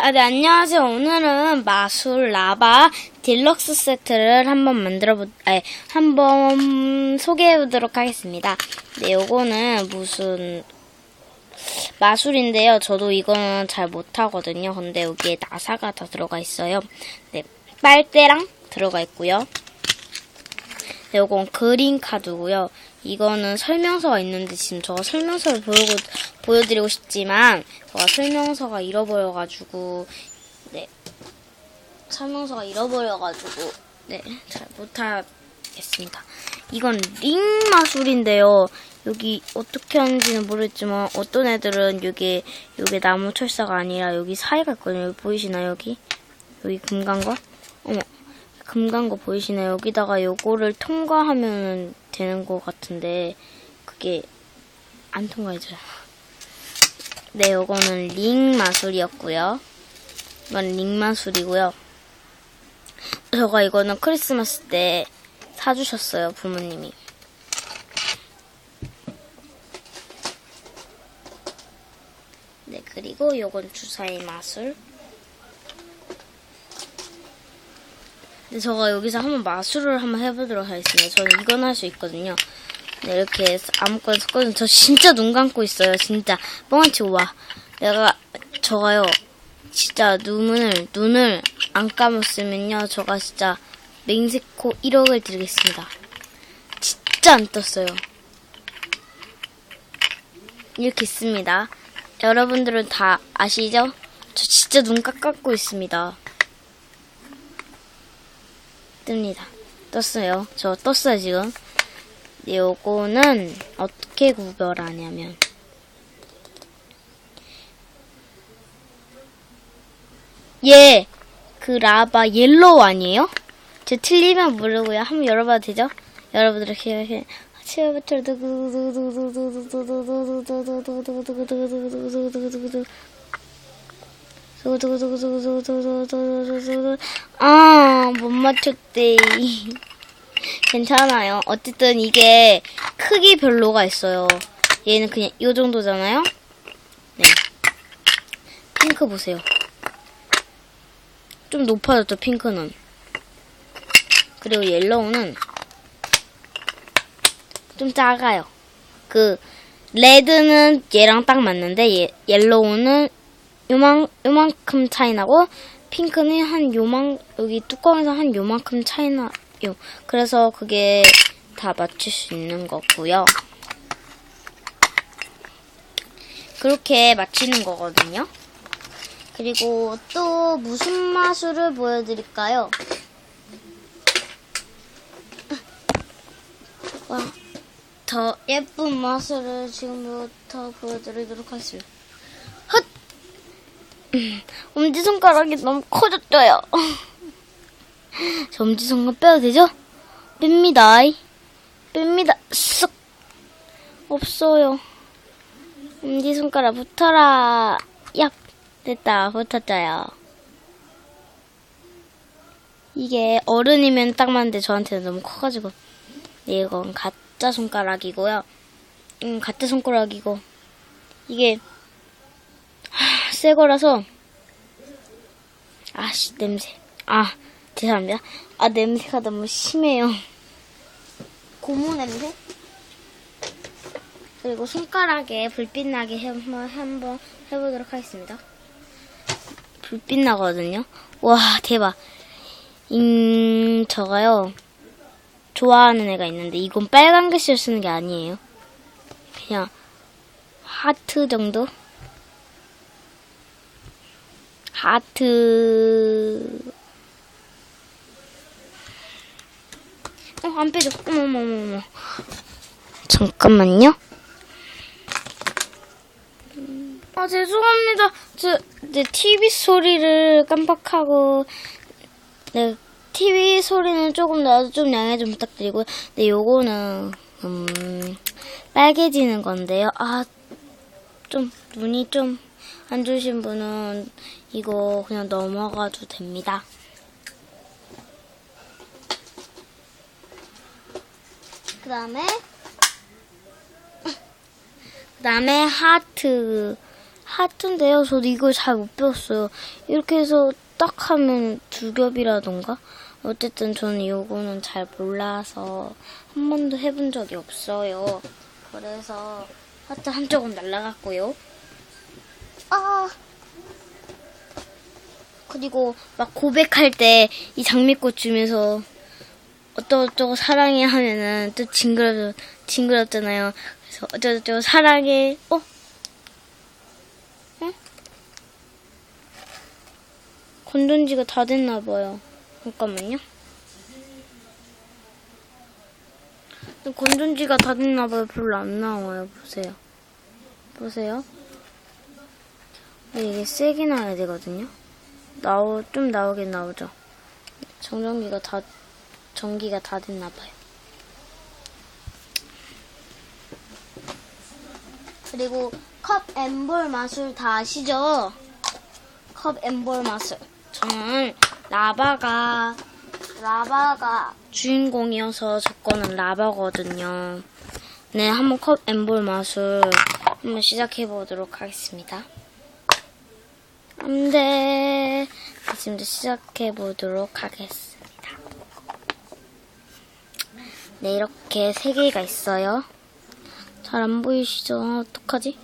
아, 네, 안녕하세요. 오늘은 마술 라바 딜럭스 세트를 한번 만들어 보, 아니, 한번 소개해 보도록 하겠습니다. 네, 요거는 무슨 마술인데요. 저도 이거는 잘 못하거든요. 근데 여기에 나사가 다 들어가 있어요. 네, 빨대랑 들어가 있고요. 네, 요건 그린 카드고요. 이거는 설명서가 있는데 지금 저가 설명서를 보여고, 보여드리고 싶지만 제가 설명서가 잃어버려가지고 네 설명서가 잃어버려가지고 네 잘 못하겠습니다. 이건 링 마술인데요. 여기 어떻게 하는지는 모르겠지만 어떤 애들은 여기 여기 나무 철사가 아니라 여기 사이가 있거든요. 여기 보이시나요 여기 여기 금간 거? 어머 금간 거 보이시나요? 여기다가 요거를 통과하면 되는 것 같은데 그게 안 통과해져요. 네, 요거는 링 마술이었고요. 이건 링 마술이고요. 저가 이거는 크리스마스 때 사주셨어요, 부모님이. 네, 그리고 요건 주사위 마술. 근데 저가 여기서 한번 마술을 한번 해보도록 하겠습니다. 저는 이건 할 수 있거든요. 네, 이렇게 해서 아무거나 섞어주면 저 진짜 눈 감고 있어요. 진짜 뻥안 치고 와. 내가 저가요. 진짜 눈을 눈을 안 감았으면요. 저가 진짜 맹세코 1억을 드리겠습니다. 진짜 안 떴어요. 이렇게 있습니다. 여러분들은 다 아시죠? 저 진짜 눈 깎고 있습니다. 뜹니다. 떴어요. 저 떴어요, 지금. 네, 요거는 어떻게 구별하냐면 예, 그 라바 옐로우 아니에요? 저 틀리면 모르고요. 한번 열어봐도 되죠? 열어보도록 해요. 치어부터 아, 못 맞췄대. 괜찮아요. 어쨌든 이게 크기 별로가 있어요. 얘는 그냥 이 정도잖아요. 네. 핑크 보세요. 좀 높아졌죠, 핑크는. 그리고 옐로우는 좀 작아요. 그 레드는 얘랑 딱 맞는데 얘, 옐로우는 요만 요만큼 차이 나고 핑크는 한 요만 여기 뚜껑에서 한 요만큼 차이 나 요. 그래서 그게 다 맞출 수 있는 거고요. 그렇게 맞추는 거거든요. 그리고 또 무슨 마술을 보여드릴까요? 와, 더 예쁜 마술을 지금부터 보여드리도록 하겠습니다. 헛! 엄지손가락이 너무 커졌어요. 저 엄지손가락 빼도 되죠? 뺍니다. 뺍니다. 쓱! 없어요. 엄지손가락 붙어라. 야! 됐다. 붙었어요. 이게 어른이면 딱 맞는데 저한테는 너무 커가지고. 네, 이건 가짜 손가락이고요. 음, 가짜 손가락이고. 이게, 하, 새 거라서. 아씨, 냄새. 아, 죄송합니다. 아, 냄새가 너무 심해요. 고무 냄새? 그리고 손가락에 불빛 나게 한번, 한번 해보도록 하겠습니다. 불빛 나거든요. 와, 대박. 음, 저가요. 좋아하는 애가 있는데 이건 빨간 글씨를 쓰는 게 아니에요. 그냥 하트 정도? 하트 안 빼줘. 어머머머머. 잠깐만요. 아, 죄송합니다. 저, 내 TV 소리를 깜빡하고, 네, TV 소리는 조금 나도 좀 양해 좀 부탁드리고요. 네, 요거는, 음, 빨개지는 건데요. 아, 좀, 눈이 좀 안 좋으신 분은 이거 그냥 넘어가도 됩니다. 그 다음에, 그 다음에 하트, 하트인데요. 저도 이걸 잘 못 배웠어요. 이렇게 해서 딱 하면 두 겹이라던가? 어쨌든 저는 이거는 잘 몰라서 한 번도 해본 적이 없어요. 그래서 하트 한쪽은 날라갔고요. 아! 그리고 막 고백할 때 이 장미꽃 주면서 어쩌고저쩌고 사랑해 하면은 또 징그러, 징그럽잖아요. 그래서 어쩌고저쩌고 사랑해, 어? 응? 건전지가 다 됐나봐요. 잠깐만요. 건전지가 다 됐나봐요. 별로 안 나와요. 보세요. 보세요. 근데 이게 세게 나와야 되거든요. 나오, 좀 나오긴 나오죠. 정전기가 다, 전기가 다 됐나봐요. 그리고 컵 앤볼 마술 다 아시죠? 컵 앤볼 마술. 저는 라바가, 라바가 주인공이어서 저 거는 라바거든요. 네, 한번 컵 앤볼 마술 한번 시작해 보도록 하겠습니다. 안 돼. 지금부터 시작해 보도록 하겠습니다. 네, 이렇게 세 개가 있어요. 잘 안 보이시죠? 어떡하지?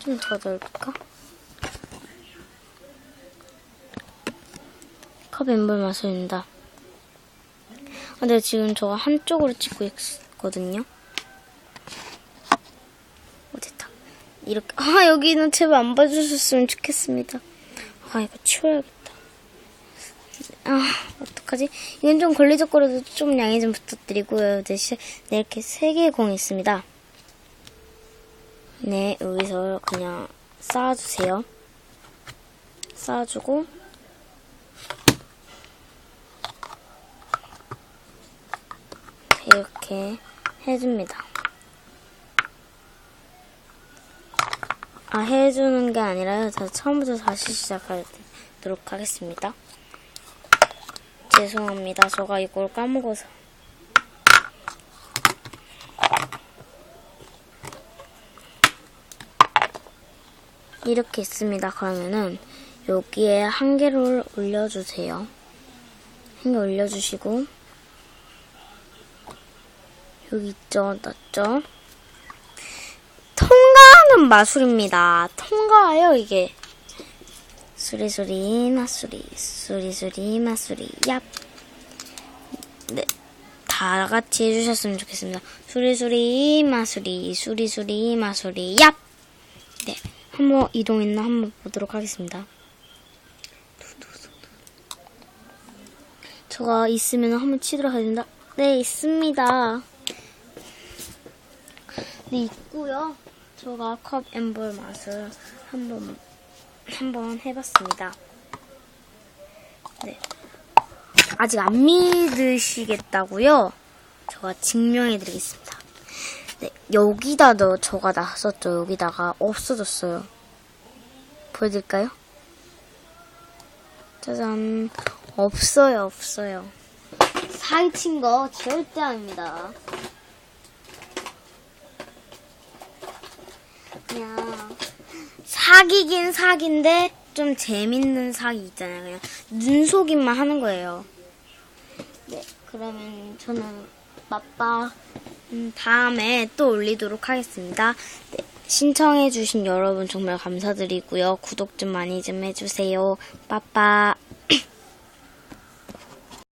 좀 더 넓을까? 컵 앤볼 마술입니다. 근데 지금 저 한쪽으로 찍고 있거든요. 어, 됐다. 이렇게, 아, 여기는 제발 안 봐주셨으면 좋겠습니다. 아, 이거 치워야겠다. 아, 어떡하지? 이건 좀 걸리적거려도 좀 양해 좀 부탁드리고요. 네, 이렇게 세 개의 공이 있습니다. 네, 여기서 그냥 쌓아주세요. 쌓아주고, 이렇게 해줍니다. 아, 해주는 게 아니라요. 다 처음부터 다시 시작하도록 하겠습니다. 죄송합니다. 제가 이걸 까먹어서. 이렇게 있습니다. 그러면은 여기에 한 개를 올려주세요. 한 개 올려주시고 여기 있죠, 났죠? 통과하는 마술입니다. 통과해요, 이게. 수리수리 마수리, 수리수리 마수리, 얍. 네, 다 같이 해주셨으면 좋겠습니다. 수리수리 마수리, 수리수리 마수리, 얍. 네, 한번 이동했나 한번 보도록 하겠습니다. 저가 있으면 한번 치도록 하겠습니다. 네, 있습니다. 네, 있고요. 제가 컵 앤볼 맛을 한번 한번 해봤습니다. 네. 아직 안 믿으시겠다고요? 제가 증명해드리겠습니다. 네, 여기다 너 저가 놨었죠. 여기다가 없어졌어요. 보여드릴까요? 짜잔. 없어요, 없어요. 사기친 거 절대 아닙니다. 그냥 사기긴 사기인데 좀 재밌는 사기 있잖아요. 그냥 눈속임만 하는 거예요. 네, 그러면 저는 맛바 음, 다음에 또 올리도록 하겠습니다. 네, 신청해주신 여러분 정말 감사드리고요. 구독 좀 많이 좀 해주세요. 빠빠.